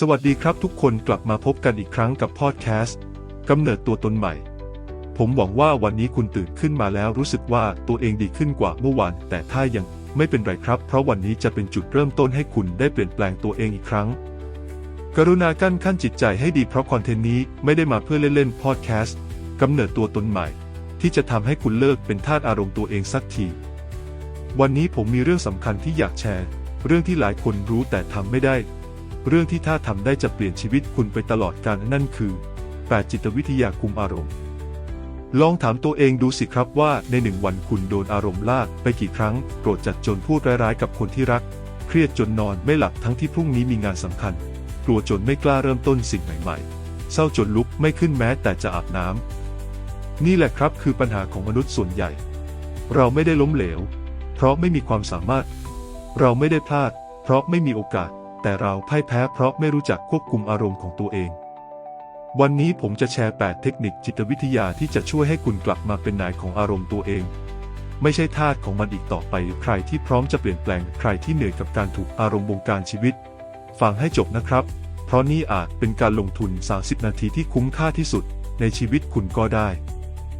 สวัสดีครับทุกคนกลับมาพบกันอีกครั้งกับพอดแคสต์กำเนิดตัวตนใหม่ ผมหวังว่าวันนี้คุณตื่นขึ้นมาแล้วรู้สึกว่าตัวเองดีขึ้นกว่าเมื่อวาน แต่ถ้ายังไม่เป็นไรครับ เพราะวันนี้จะเป็นจุดเริ่มต้นให้คุณได้เปลี่ยนแปลงตัวเองอีกครั้ง กรุณากั้นขั้นจิตใจให้ดีเพราะคอนเทนต์นี้ไม่ได้มาเพื่อเล่นๆพอดแคสต์กำเนิดตัวตนใหม่ ที่จะทำให้คุณเลิกเป็นทาสอารมณ์ตัวเองสักที วันนี้ผมมีเรื่องสำคัญที่อยากแชร์ เรื่องที่หลายคนรู้แต่ทำไม่ได้ เรื่องที่ถ้าทำได้จะเปลี่ยนชีวิตคุณไปตลอดกาลนั่นคือ 8 จิตวิทยาคุมอารมณ์ ลองถามตัวเองดูสิครับว่าในหนึ่งวันคุณโดนอารมณ์ลากไปกี่ครั้งโกรธจัดจนพูดร้ายๆกับคนที่รัก เครียดจนนอนไม่หลับทั้งที่พรุ่งนี้มีงานสำคัญ กลัวจนไม่กล้าเริ่มต้นสิ่งใหม่ๆ เศร้าจนลุกไม่ขึ้นแม้แต่จะอาบน้ำนี่แหละครับคือปัญหาของมนุษย์ส่วนใหญ่ เราไม่ได้ล้มเหลว เพราะไม่มีความสามารถ เราไม่ได้พลาด เพราะไม่มีโอกาส แต่เราพ่ายแพ้เพราะไม่รู้จักควบคุมอารมณ์ของตัวเอง วันนี้ผมจะแชร์ 8 เทคนิคจิตวิทยาที่จะช่วยให้คุณกลับมาเป็นนายของอารมณ์ตัวเอง ไม่ใช่ทาสของมันอีกต่อไป ใครที่พร้อมจะเปลี่ยนแปลงใครที่เหนื่อยกับการถูกอารมณ์บงการชีวิต ฟังให้จบนะครับ เพราะนี่อาจเป็นการลงทุน 30 นาทีที่คุ้มค่าที่สุด ในชีวิตคุณก็ได้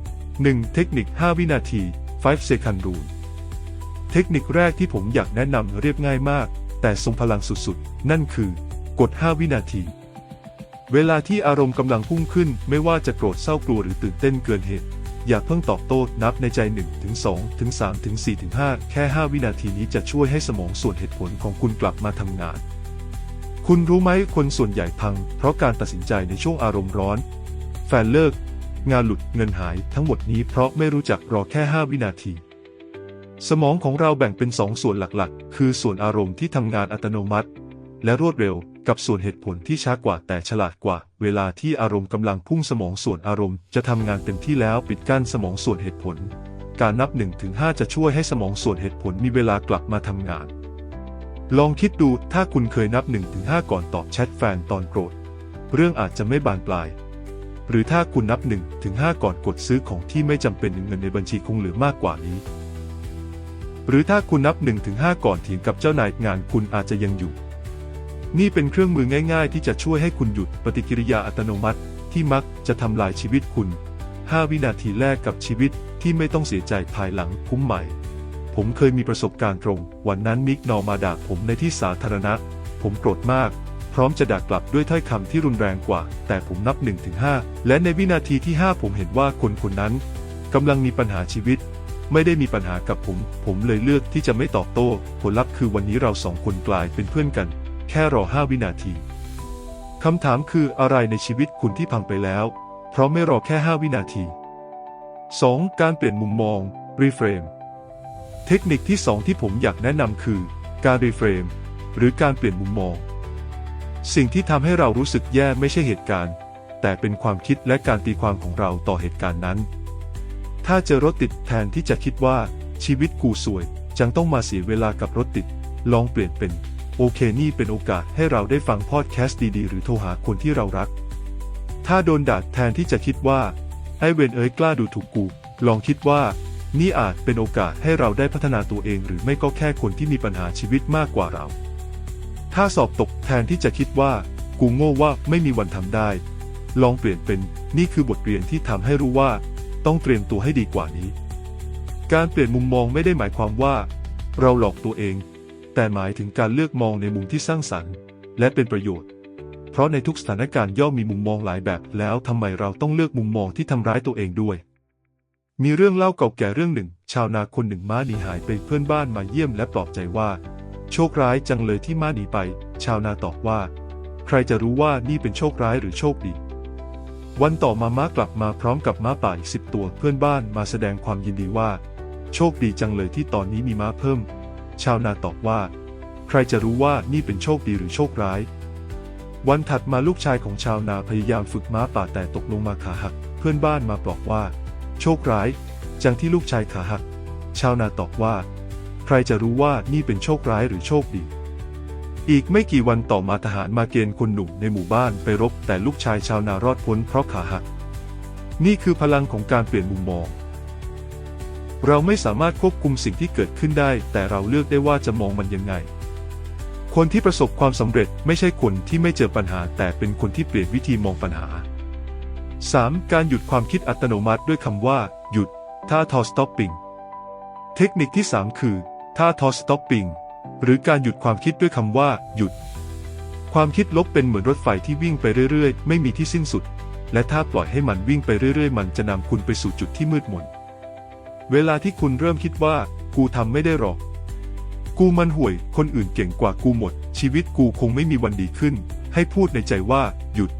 1. เทคนิค 5 วินาที 5 second rule เทคนิคแรกที่ผมอยากแนะนำเรียบง่ายมาก แต่ทรงพลังสุดๆ นั่นคือกด 5 วินาที เวลาที่อารมณ์กำลังพุ่งขึ้น ไม่ว่าจะโกรธเศร้ากลัวหรือตื่นเต้นเกินเหตุ อย่าเพิ่งตอบโต้นับในใจ 1 ถึง 2 ถึง 3 ถึง 4 ถึง 5 แค่ 5 วินาทีนี้จะช่วยให้สมองส่วนเหตุผลของคุณกลับมาทำงาน คุณรู้ไหมคนส่วนใหญ่พัง เพราะการตัดสินใจในช่วงอารมณ์ร้อน แฟนเลิก งานหลุดเงินหายทั้งหมดนี้เพราะไม่รู้จักรอแค่ 5 วินาที สมองของเราแบ่งเป็นสองส่วนหลักๆ คือส่วนอารมณ์ที่ทำงานอัตโนมัติ และรวดเร็วกับส่วนเหตุผลที่ช้ากว่าแต่ฉลาดกว่า เวลาที่อารมณ์กำลังพุ่งสมองส่วนอารมณ์จะทำงานเต็มที่แล้วปิดกั้นสมองส่วนเหตุผล การนับ1ถึง5จะช่วยให้สมองส่วนเหตุผลมีเวลากลับมาทำงาน ลองคิดดูถ้าคุณเคยนับ1ถึง5ก่อนตอบแชทแฟนตอนโกรธ เรื่องอาจจะไม่บานปลาย หรือถ้าคุณนับ1ถึง5ก่อนกดซื้อของที่ไม่จำเป็นเงินในบัญชีคงเหลือมากกว่านี้ หรือถ้าคุณนับ1ถึง5ก่อนเถียงกับเจ้านายงานคุณอาจจะยังอยู่ นี่เป็นเครื่องมือง่ายๆ ที่จะช่วยให้คุณหยุดปฏิกิริยาอัตโนมัติ ที่มักจะทำลายชีวิตคุณ 5 วินาทีแรกกับชีวิตที่ไม่ต้องเสียใจภายหลังคุ้มใหม่ ผมเคยมีประสบการณ์ตรง วันนั้นมิกนอมาด่าผมในที่สาธารณะ ผมโกรธมาก พร้อมจะด่ากลับด้วยถ้อยคำที่รุนแรงกว่า แต่ผมนับ1ถึง5และในวินาทีที่ 5 ผมเห็นว่าคนคนนั้นกำลังมีปัญหาชีวิต ไม่ได้มีปัญหากับผม ผมเลยเลือกที่จะไม่ตอบโต้ ผลลัพธ์คือวันนี้เราสองคนกลายเป็นเพื่อนกัน แค่รอ5วินาที คำถามคืออะไรในชีวิตคุณที่พังไปแล้ว เพราะไม่รอแค่5วินาที 2. การเปลี่ยนมุมมอง reframe เทคนิคที่ 2 ที่ผมอยากแนะนำคือ การ reframe หรือการเปลี่ยนมุมมอง สิ่งที่ทำให้เรารู้สึกแย่ไม่ใช่เหตุการณ์ แต่เป็นความคิดและการตีความของเราต่อเหตุการณ์นั้น ถ้าเจอรถติดแทนที่จะคิดว่าชีวิตกูสวย จังต้องมาเสียเวลากับรถติด ลองเปลี่ยนเป็น โอเคนี่เป็นโอกาสให้เราได้ฟังพอดแคสต์ดีๆ หรือโทรหาคนที่เรารัก ถ้าโดนด่าแทนที่จะคิดว่า ไอเวนเอ้ยกล้าดูถูกกู ลองคิดว่า นี่อาจเป็นโอกาสให้เราได้พัฒนาตัวเอง หรือไม่ก็แค่คนที่มีปัญหาชีวิตมากกว่าเรา ถ้าสอบตกแทนที่จะคิดว่า กูโง่ว่าไม่มีวันทำได้ ลองเปลี่ยนเป็นนี่คือบทเรียนที่ทำให้รู้ว่า ต้องเตรียมตัวให้ดีกว่านี้ การเปลี่ยนมุมมองไม่ได้หมายความว่า เราหลอกตัวเอง แต่หมายถึงการเลือกมองในมุมที่สร้างสรรค์ และเป็นประโยชน์ เพราะในทุกสถานการณ์ย่อมมีมุมมองหลายแบบ แล้วทำไมเราต้องเลือกมุมมองที่ทำร้ายตัวเองด้วย มีเรื่องเล่าเก่าแก่เรื่องหนึ่ง ชาวนาคนหนึ่งม้าหนีหายไปเพื่อนบ้านมาเยี่ยมและปลอบใจว่า โชคร้ายจังเลยที่ม้าหนีไป ชาวนาตอบว่า ใครจะรู้ว่านี่เป็นโชคร้ายหรือโชคดี วันต่อมาม้ากลับมาพร้อมกับม้าป่าอีกสิบตัวเพื่อนบ้านมาแสดงความยินดีว่า โชคดีจังเลยที่ตอนนี้มีม้าเพิ่ม ชาวนาตอบว่า ใครจะรู้ว่านี่เป็นโชคดีหรือโชคร้าย วันถัดมาลูกชายของชาวนาพยายามฝึกม้าป่าแต่ตกลงมาขาหัก เพื่อนบ้านมาบอกว่า โชคร้าย จังที่ลูกชายขาหัก ชาวนาตอบว่า ใครจะรู้ว่านี่เป็นโชคร้ายหรือโชคดี อีกไม่กี่วันต่อมาทหารมาเกณฑ์คนหนุ่มในหมู่บ้านไปรบ แต่ลูกชายชาวนารอดพ้นเพราะขาหัก นี่คือพลังของการเปลี่ยนมุมมอง เราไม่สามารถควบคุมสิ่งที่เกิดขึ้นได้ แต่เราเลือกได้ว่าจะมองมันยังไง คนที่ประสบความสำเร็จไม่ใช่คนที่ไม่เจอปัญหา แต่เป็นคนที่เปลี่ยนวิธีมองปัญหา 3. การหยุดความคิดอัตโนมัติด้วยคำว่า หยุดท่าทอ stopping เทคนิคที่ 3 คือท่าทอ stopping หรือการหยุดความคิดด้วยคำว่า หยุด ความคิดลบเป็นเหมือนรถไฟที่วิ่งไปเรื่อยๆ ไม่มีที่สิ้นสุด และถ้าปล่อยให้มันวิ่งไปเรื่อยๆ มันจะนำคุณไปสู่จุดที่มืดมน เวลาที่คุณเริ่มคิดว่า กูทำไม่ได้หรอก กูมันห่วย คนอื่นเก่งกว่ากูหมด ชีวิตกูคงไม่มีวันดีขึ้น ให้พูดในใจว่า หยุด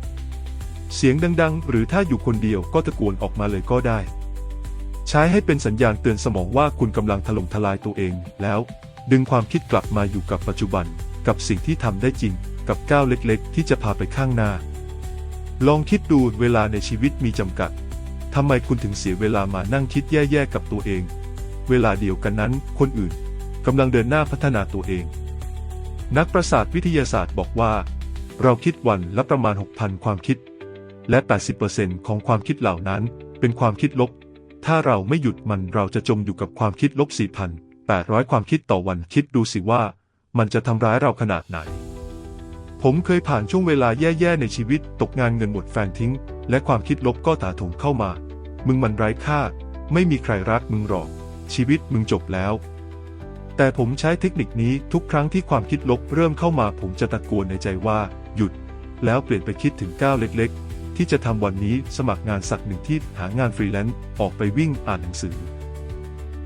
เสียงดังๆ หรือถ้าอยู่คนเดียวก็ตะโกนออกมาเลยก็ได้ ใช้ให้เป็นสัญญาณเตือนสมองว่าคุณกำลังถล่มทลายตัวเองแล้ว ดึงความคิดกลับมาอยู่กับปัจจุบัน กับสิ่งที่ทำได้จริง กับก้าวเล็กๆ ที่จะพาไปข้างหน้า ลองคิดดูเวลาในชีวิตมีจำกัดทำไมคุณถึงเสียเวลามานั่งคิดแย่ๆกับตัวเอง เวลาเดียวกันนั้น คนอื่นกำลังเดินหน้าพัฒนาตัวเอง นักประสาทวิทยาศาสตร์บอกว่า เราคิดวันละประมาณ 6,000 ความคิด และ 80%ของความคิดเหล่านั้นเป็นความคิดลบ ถ้าเราไม่หยุดมันเราจะจมอยู่กับความคิดลบ 800 ความคิดต่อวันคิดดูสิว่า มันจะทำร้ายเราขนาดไหน ผมเคยผ่านช่วงเวลาแย่ๆในชีวิต ตกงานเงินหมดแฟนทิ้ง และความคิดลบก็ถาโถมเข้ามา มึงมันไร้ค่า ไม่มีใครรักมึงหรอก ชีวิตมึงจบแล้ว แต่ผมใช้เทคนิคนี้ทุกครั้งที่ความคิดลบเริ่มเข้ามาผมจะตะโกนในใจว่า หยุด แล้วเปลี่ยนไปคิดถึงก้าวเล็ก ๆ ที่จะทำวันนี้สมัครงานสักหนึ่งที่หางานฟรีแลนซ์ออกไปวิ่งอ่านหนังสือ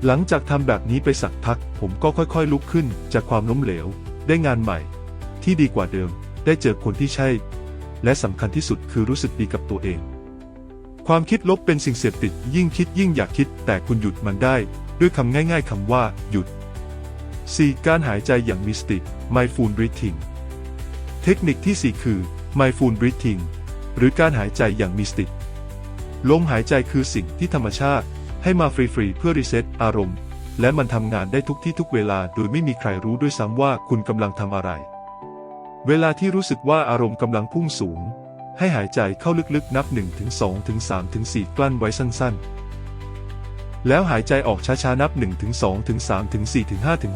หลังจากทำแบบนี้ไปสักพัก ผมก็ค่อยๆ ลุกขึ้นจากความล้มเหลว ได้งานใหม่ ที่ดีกว่าเดิม ได้เจอคนที่ใช่ และสำคัญที่สุดคือรู้สึกดีกับตัวเอง ความคิดลบเป็นสิ่งเสพติด ยิ่งคิดยิ่งอยากคิด แต่คุณหยุดมันได้ ด้วยคำง่ายๆคำว่าหยุด 4. การหายใจอย่างมีสติ mindful breathing เทคนิคที่ 4 คือ mindful breathing หรือการหายใจอย่างมีสติ ลมหายใจคือสิ่งที่ธรรมชาติ ให้มาฟรีๆเพื่อรีเซ็ตอารมณ์ และมันทำงานได้ทุกที่ทุกเวลาโดยไม่มีใครรู้ด้วยซ้ำว่าคุณกำลังทำอะไร เวลาที่รู้สึกว่าอารมณ์กำลังพุ่งสูง ให้หายใจเข้าลึกๆนับ1ถึงถึง3ถึง4กลั้นไว้สั้นๆ แล้วหายใจออกช้าๆนับ1ถึงถึง3ถึง4ถึง5ถึง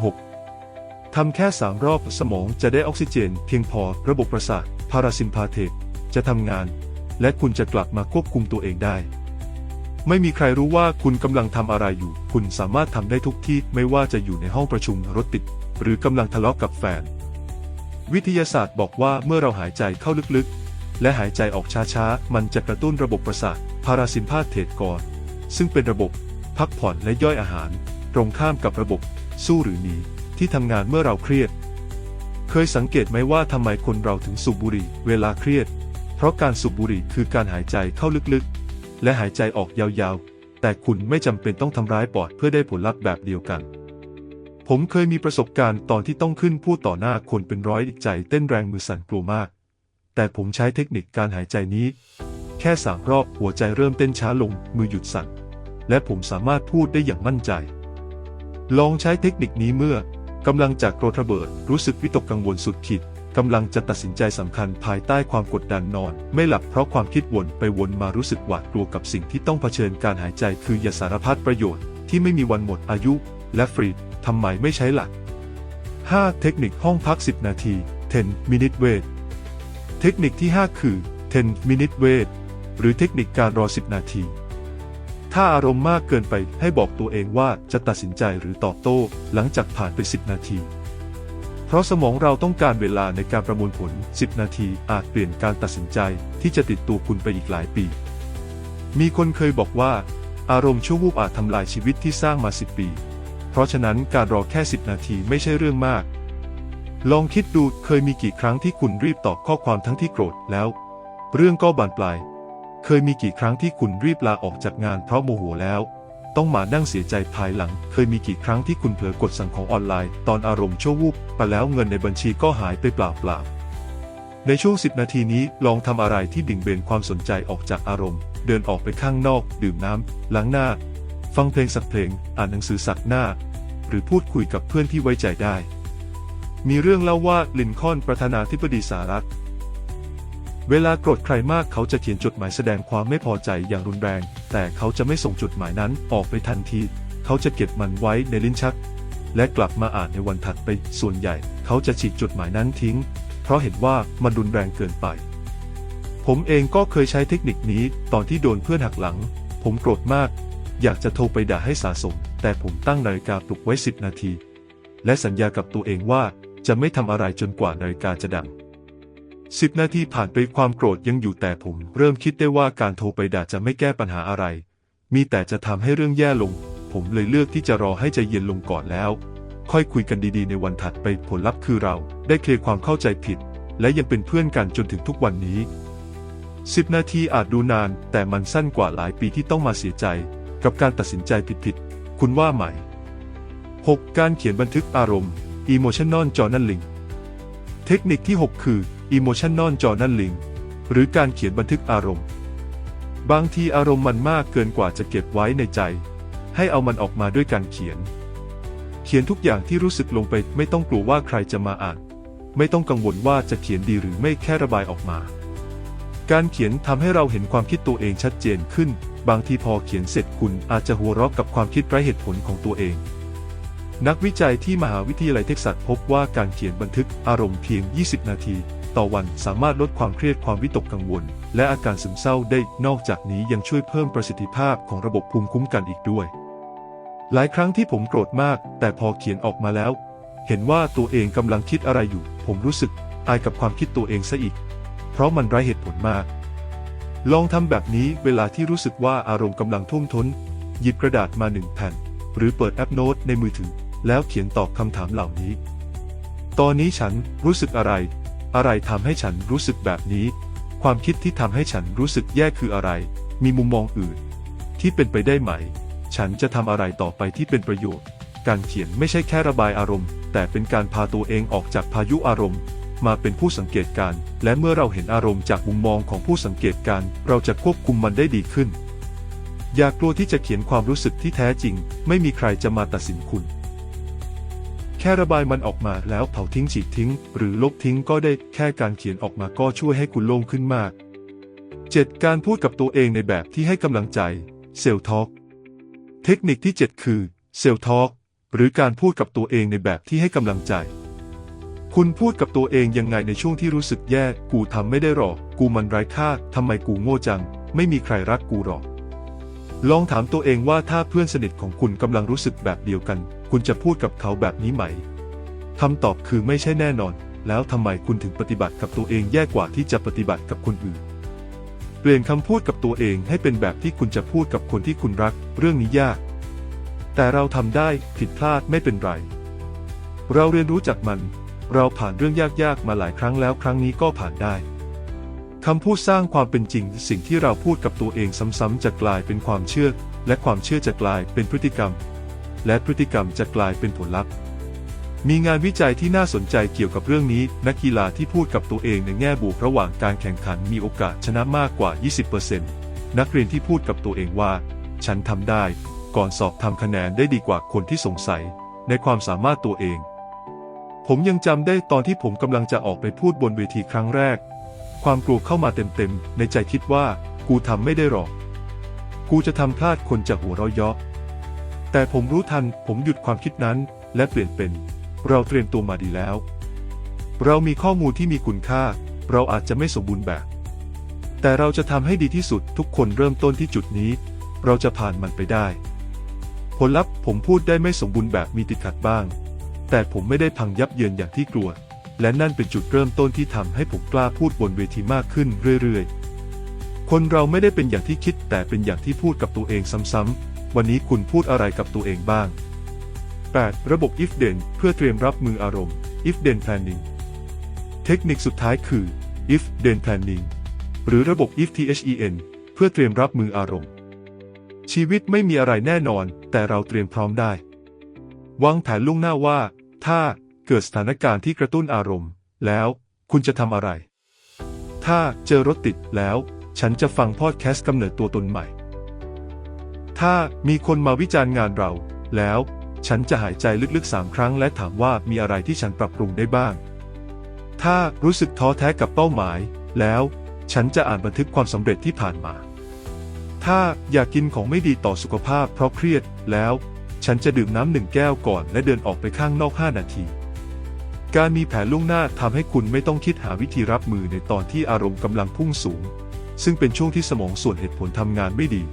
6ทำแค่ 3 รอบสมองจะได้ออกซิเจน เพียงพอระบบประสาทพาราซิมพาเทกจะทำงาน และคุณจะกลับมาควบคุมตัวเองได้ ไม่มีใครรู้ว่าคุณกำลังทำอะไรอยู่ คุณสามารถทำได้ทุกที่ไม่ว่าจะอยู่ในห้องประชุมรถติด หรือกำลังทะเลาะกับแฟน วิทยาศาสตร์บอกว่าเมื่อเราหายใจเข้าลึกๆ และหายใจออกช้าๆ มันจะกระตุ้นระบบประสาทพาราซิมพาเทกก่อนซึ่งเป็นระบบพักผ่อนและย่อยอาหาร ตรงข้ามกับระบบ สู้หรือหนีที่ทำงานเมื่อเราเครียด เคยสังเกตไหมว่าทำไมคนเราถึงสูบบุหรี่เวลาเครียด เพราะการสูบบุหรี่คือการหายใจเข้าลึกๆ และหายใจออกยาวๆ แต่คุณไม่จำเป็นต้องทำร้ายปอดเพื่อได้ผลลัพธ์แบบเดียวกัน ผมเคยมีประสบการณ์ตอนที่ต้องขึ้นพูดต่อหน้าคนเป็นร้อยใจเต้นแรงมือสั่นกลัวมาก แต่ผมใช้เทคนิคการหายใจนี้ แค่สามรอบหัวใจเริ่มเต้นช้าลงมือหยุดสั่น และผมสามารถพูดได้อย่างมั่นใจ ลองใช้เทคนิคนี้เมื่อกำลังจากโกรธระเบิดรู้สึกวิตกกังวลสุดขีด กำลังจะตัดสินใจสำคัญภายใต้ความกดดันนอน ไม่หลับเพราะความคิดวนไปวนมารู้สึกหวาดกลัวกับสิ่งที่ต้องเผชิญการหายใจคือยาสารพัดประโยชน์ที่ไม่มีวันหมดอายุ และฟรีทำไมไม่ใช้หลัก 5. เทคนิคห้องพัก 10 นาที 10 minute wait เทคนิคที่ 5 คือ 10 minute wait หรือเทคนิคการรอ 10 นาที ถ้าอารมณ์มากเกินไปให้บอกตัวเองว่าจะตัดสินใจหรือตอบโต้ หลังจากผ่านไป 10 นาที เพราะสมองเราต้องการเวลาในการประมวลผล 10 นาทีอาจเปลี่ยนการตัดสินใจที่จะติดตัวคุณไปอีกหลายปี มีคนเคยบอกว่า อารมณ์ชั่ววูบอาจทำลายชีวิตที่สร้างมา 10 ปี เพราะฉะนั้นการรอแค่ 10 นาทีไม่ใช่เรื่องมาก ลองคิดดูเคยมีกี่ครั้งที่คุณรีบตอบข้อความทั้งที่โกรธแล้ว เรื่องก็บานปลาย เคยมีกี่ครั้งที่คุณรีบลาออกจากงานเพราะโมโหแล้ว ต้องมานั่งเสียใจภายหลัง เคยมีกี่ครั้งที่คุณเผลอกดสั่งของออนไลน์ ตอนอารมณ์ชั่ววูบไปแล้วเงินในบัญชีก็หายไปเปล่าๆในช่วง 10 นาทีนี้ลองทำอะไรที่ดิ่งเบนความสนใจออกจากอารมณ์ เดินออกไปข้างนอก ดื่มน้ำล้างหน้า ฟังเพลงสักเพลง อ่านหนังสือสักหน้า หรือพูดคุยกับเพื่อนที่ไว้ใจได้ มีเรื่องเล่าว่าลินคอนประธานาธิบดีสหรัฐ เวลาโกรธใครมากเขาจะเขียนจดหมายแสดงความไม่พอใจอย่างรุนแรง แต่เขาจะไม่ส่งจดหมายนั้นออกไปทันที เขาจะเก็บมันไว้ในลิ้นชัก และกลับมาอ่านในวันถัดไป ส่วนใหญ่ เขาจะฉีกจดหมายนั้นทิ้ง เพราะเห็นว่ามันรุนแรงเกินไป ผมเองก็เคยใช้เทคนิคนี้ตอนที่โดนเพื่อนหักหลัง ผมโกรธมาก อยากจะโทรไปด่าให้สาสม แต่ผมตั้งนาฬิกาปลุกไว้ 10 นาที และสัญญากับตัวเองว่าจะไม่ทำอะไรจนกว่านาฬิกาจะดัง 10นาทีผ่านไปความโกรธยังอยู่แต่ผมเริ่มคิดได้ว่าการโทรไปด่าจะไม่แก้ปัญหาอะไร มีแต่จะทำให้เรื่องแย่ลง ผมเลยเลือกที่จะรอให้ใจเย็นลงก่อนแล้ว ค่อยคุยกันดีๆ ในวันถัดไปผลลัพธ์คือเราได้เคลียร์ความเข้าใจผิด และยังเป็นเพื่อนกันจนถึงทุกวันนี้ 10 นาทีอาจดูนาน แต่มันสั้นกว่าหลายปีที่ต้องมาเสียใจ กับการตัดสินใจผิดๆคุณว่าไหม 6. การเขียนบันทึกอารมณ์ Emotional Journaling เทคนิคที่ 6 คือ Emotional Journaling หรือการเขียนบันทึกอารมณ์ บางทีอารมณ์มันมากเกินกว่าจะเก็บไว้ในใจ ให้เอามันออกมาด้วยการเขียน เขียนทุกอย่างที่รู้สึกลงไปไม่ต้องกลัวว่าใครจะมาอ่าน ไม่ต้องกังวลว่าจะเขียนดีหรือไม่แค่ระบายออกมา การเขียนทำให้เราเห็นความคิดตัวเองชัดเจนขึ้น บางทีพอเขียนเสร็จคุณอาจจะหัวเราะกับความคิดไร้เหตุผลของตัวเองนักวิจัยที่มหาวิทยาลัยเท็กซัสพบว่าการเขียนบันทึกอารมณ์เพียง 20 นาที ต่อวันสามารถลดความเครียดความวิตกกังวล และอาการซึมเศร้าได้ นอกจากนี้ยังช่วยเพิ่มประสิทธิภาพของระบบภูมิคุ้มกันอีกด้วย หลายครั้งที่ผมโกรธมาก แต่พอเขียนออกมาแล้ว เห็นว่าตัวเองกำลังคิดอะไรอยู่ ผมรู้สึกอายกับความคิดตัวเองซะอีก เพราะมันไร้เหตุผลมาก ลองทำแบบนี้เวลาที่รู้สึกว่าอารมณ์กำลังท่วมท้น หยิบกระดาษมาหนึ่งแผ่น หรือเปิดแอปโน้ตในมือถือ แล้วเขียนตอบคำถามเหล่านี้ ตอนนี้ฉันรู้สึกอะไร อะไรทำให้ฉันรู้สึกแบบนี้ ความคิดที่ทำให้ฉันรู้สึกแย่คืออะไร มีมุมมองอื่น ที่เป็นไปได้ไหม ฉันจะทำอะไรต่อไปที่เป็นประโยชน์ การเขียนไม่ใช่แค่ระบายอารมณ์ แต่เป็นการพาตัวเองออกจากพายุอารมณ์ มาเป็นผู้สังเกตการณ์และเมื่อเราเห็นอารมณ์จากมุมมองของผู้สังเกตการณ์เราจะควบคุมมันได้ดีขึ้น อย่ากลัวที่จะเขียนความรู้สึกที่แท้จริง ไม่มีใครจะมาตัดสินคุณ ค่ระบายมันออกมาแล้วเผาทิ้งฉีกทิ้ง หรือลบทิ้งก็ได้แค่การเขียนออกมาก็ช่วยให้คุณโล่งขึ้นมาก 7. การพูดกับตัวเองในแบบที่ให้กำลังใจเซลท็อ k เทคนิคที่ 7 คือเซลท็อ k หรือการพูดกับตัวเองในแบบที่ให้กำลังใจ คุณพูดกับตัวเองยังไงในช่วงที่รู้สึกแย่ กูทำไม่ได้หรอก กูมันไร้ค่าทำไมกูโง่จัง ไม่มีใครรักกูหรอก ลองถามตัวเองว่าถ้าเพื่อนสนิทของคุณกำลังรู้สึกแบบเดียวกัน คุณจะพูดกับเขาแบบนี้ไหมคำตอบคือไม่ใช่แน่นอน แล้วทำไมคุณถึงปฏิบัติกับตัวเองแย่กว่าที่จะปฏิบัติกับคนอื่น เปลี่ยนคำพูดกับตัวเองให้เป็นแบบที่คุณจะพูดกับคนที่คุณรัก เรื่องนี้ยาก แต่เราทำได้ผิดพลาดไม่เป็นไร เราเรียนรู้จากมัน เราผ่านเรื่องยากๆมาหลายครั้งแล้วครั้งนี้ก็ผ่านได้คำพูดสร้างความเป็นจริง สิ่งที่เราพูดกับตัวเองซ้ำๆจะกลายเป็นความเชื่อ และความเชื่อจะกลายเป็นพฤติกรรม และพฤติกรรมจะกลายเป็นผลลัพธ์ มีงานวิจัยที่น่าสนใจเกี่ยวกับเรื่องนี้ นักกีฬาที่พูดกับตัวเองในแง่บวกระหว่างการแข่งขันมีโอกาสชนะมากกว่า 20%นักเรียนที่พูดกับตัวเองว่า ฉันทำได้ ก่อนสอบทำคะแนนได้ดีกว่าคนที่สงสัย ในความสามารถตัวเอง ผมยังจำได้ตอนที่ผมกำลังจะออกไปพูดบนเวทีครั้งแรก ความกลัวเข้ามาเต็มๆ ในใจคิดว่า กูทำไม่ได้หรอก กูจะทำพลาดคนจะหัวเราะเยาะ แต่ผมรู้ทันผมหยุดความคิดนั้น และเปลี่ยนเป็น เราเตรียมตัวมาดีแล้ว เรามีข้อมูลที่มีคุณค่า เราอาจจะไม่สมบูรณ์แบบ แต่เราจะทำให้ดีที่สุดทุกคนเริ่มต้นที่จุดนี้ เราจะผ่านมันไปได้ ผลลัพธ์ผมพูดได้ไม่สมบูรณ์แบบมีติดขัดบ้าง แต่ผมไม่ได้พังยับเยินอย่างที่กลัว และนั่นเป็นจุดเริ่มต้นที่ทำให้ผมกล้าพูดบนเวทีมากขึ้นเรื่อยๆ คนเราไม่ได้เป็นอย่างที่คิดแต่เป็นอย่างที่พูดกับตัวเองซ้ำๆ วันนี้คุณพูดอะไรกับตัวเองบ้าง 8. ระบบ if then เพื่อเตรียมรับมืออารมณ์ if then planning เทคนิคสุดท้ายคือ if then planning หรือระบบ if then เพื่อเตรียมรับมืออารมณ์ ชีวิตไม่มีอะไรแน่นอน แต่เราเตรียมพร้อมได้ วางแผนล่วงหน้าว่า ถ้าเกิดสถานการณ์ที่กระตุ้นอารมณ์ แล้วคุณจะทำอะไร ถ้าเจอรถติดแล้ว ฉันจะฟังพอดแคสต์กำเนิดตัวตนใหม่ ถ้ามีคนมาวิจารณ์งานเรา แล้ว ฉันจะหายใจลึกๆสามครั้ง และถามว่ามีอะไรที่ฉันปรับปรุงได้บ้าง ถ้ารู้สึกท้อแท้กับเป้าหมาย แล้ว ฉันจะอ่านบันทึกความสำเร็จที่ผ่านมา ถ้าอยากกินของไม่ดีต่อสุขภาพเพราะเครียดแล้ว ฉันจะดื่มน้ำหนึ่งแก้วก่อนและเดินออกไปข้างนอก 5 นาที การมีแผนล่วงหน้าทำให้คุณไม่ต้องคิดหาวิธีรับมือในตอนที่อารมณ์กำลังพุ่งสูง ซึ่งเป็นช่วงที่สมองส่วนเหตุผลทำงานไม่ดี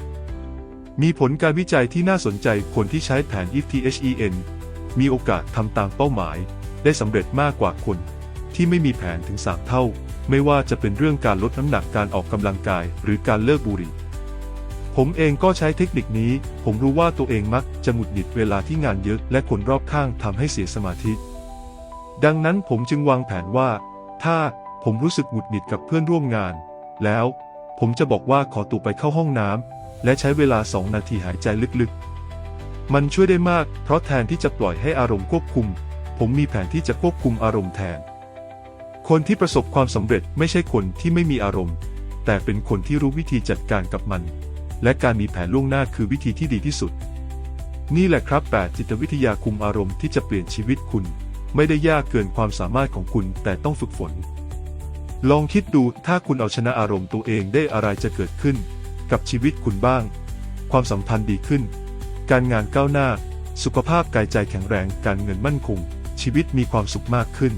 มีผลการวิจัยที่น่าสนใจคนที่ใช้แผน EFTHEN มีโอกาสทำตามเป้าหมาย ได้สำเร็จมากกว่าคน ที่ไม่มีแผนถึง 3 เท่า ไม่ว่าจะเป็นเรื่องการลดน้ำหนักการออกกำลังกาย หรือการเลิกบุหรี่ ผมเองก็ใช้เทคนิคนี้ ผมรู้ว่าตัวเองมักจะหงุดหงิดเวลาที่งานเยอะ และคนรอบข้างทำให้เสียสมาธิ ดังนั้นผมจึงวางแผนว่า ถ้าผมรู้สึกหงุดหงิดกับเพื่อนร่วมงาน แล้ว ผมจะบอกว่าขอตัวไปเข้าห้องน้ำ และใช้เวลาสองนาทีหายใจลึกๆ มันช่วยได้มาก เพราะแทนที่จะปล่อยให้อารมณ์ควบคุม ผมมีแผนที่จะควบคุมอารมณ์แทน คนที่ประสบความสำเร็จไม่ใช่คนที่ไม่มีอารมณ์ แต่เป็นคนที่รู้วิธีจัดการกับมัน และการมีแผนล่วงหน้าคือวิธีที่ดีที่สุด นี่แหละครับ 8 จิตวิทยาคุมอารมณ์ที่จะเปลี่ยนชีวิตคุณ ไม่ได้ยากเกินความสามารถของคุณแต่ต้องฝึกฝนลองคิดดูถ้าคุณเอาชนะอารมณ์ตัวเองได้อะไรจะเกิดขึ้น กับชีวิตคุณบ้าง ความสัมพันธ์ดีขึ้น การงานก้าวหน้า สุขภาพกายใจแข็งแรง การเงินมั่นคง ชีวิตมีความสุขมากขึ้น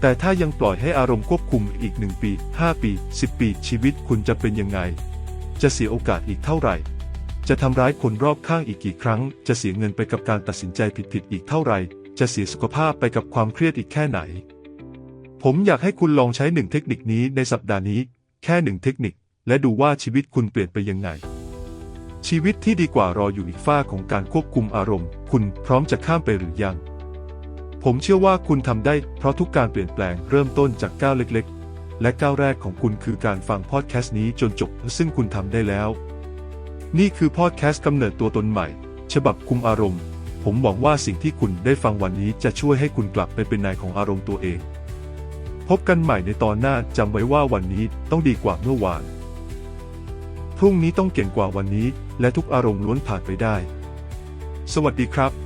แต่ถ้ายังปล่อยให้อารมณ์ควบคุมอีก 1 ปี 5 ปี 10 ปี ชีวิตคุณจะเป็นยังไง จะเสียโอกาสอีกเท่าไหร่ จะทำร้ายคนรอบข้างอีกกี่ครั้ง จะเสียเงินไปกับการตัดสินใจผิดๆอีกเท่าไหร่ จะเสียสุขภาพไปกับความเครียดอีกแค่ไหน ผมอยากให้คุณลองใช้หนึ่งเทคนิคนี้ในสัปดาห์นี้ แค่หนึ่งเทคนิค และดูว่าชีวิตคุณเปลี่ยนไปยังไง ชีวิตที่ดีกว่ารออยู่อีกฝ้าของการควบคุมอารมณ์ คุณพร้อมจะข้ามไปหรือยัง ผมเชื่อว่าคุณทำได้ เพราะทุกการเปลี่ยนแปลงเริ่มต้นจากก้าวเล็กๆ และก้าวแรกของคุณคือการฟังพอดแคสต์นี้จนจบ ซึ่งคุณทำได้แล้ว นี่คือพอดแคสต์กำเนิดตัวตนใหม่ ฉบับคุมอารมณ์ ผมหวังว่าสิ่งที่คุณได้ฟังวันนี้จะช่วยให้คุณกลับไปเป็นนายของอารมณ์ตัวเอง พบกันใหม่ในตอนหน้าจำไว้ว่าวันนี้ต้องดีกว่าเมื่อวาน พรุ่งนี้ต้องเก่งกว่าวันนี้ และทุกอารมณ์ล้วนผ่านไปได้ สวัสดีครับ